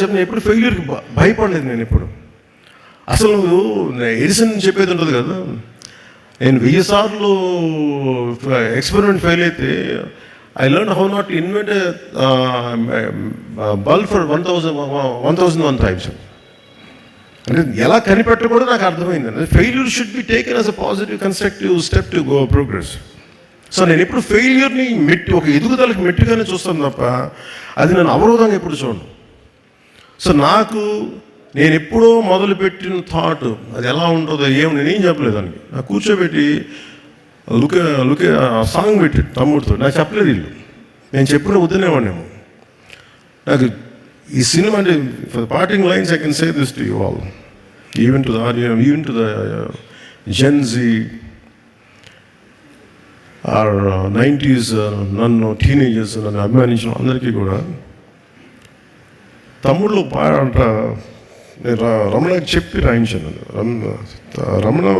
చెప్పిన ఎప్పుడు ఫెయిల్యూర్కి భయపడలేదు నేను ఎప్పుడు. అసలు నువ్వు ఎడిసన్ చెప్పేది ఉంటుంది కదా. నేను వెయ్యి సార్లు ఎక్స్పెరిమెంట్ ఫెయిల్ అయితే I learn how not invent bulb for one thousand one thousand one times అంటే ఎలా కనిపెట్టకూడదు నాకు అర్థమైంది. అంటే failure should be taken as a positive constructive step to go progress so నేను ఎప్పుడు ఫెయిల్యూర్ని మెట్టి ఒక ఎదుగుదలకు మెట్టుగానే చూస్తాను తప్ప అది నేను అవరోధంగా ఎప్పుడు చూడను. సో నాకు నేను ఎప్పుడో మొదలుపెట్టిన థాట్ అది ఎలా ఉంటుందో ఏం నేనేం చెప్పలేదు దానికి. నాకు కూర్చోబెట్టి లుకే లుకే సాంగ్ పెట్టి తమ్ముడితో నాకు చెప్పలేదు వీళ్ళు. నేను చెప్పిన వద్దునేవాడినేమో నాకు ఈ సినిమా అంటే parting lines I can say this to you all even to the even to the Gen Z or nineties నన్ను టీనేజర్స్ నన్ను అభిమానించిన అందరికీ కూడా తమ్ముళ్ళు పాట రమణకి చెప్పి రాయించాను. రమణ రమణ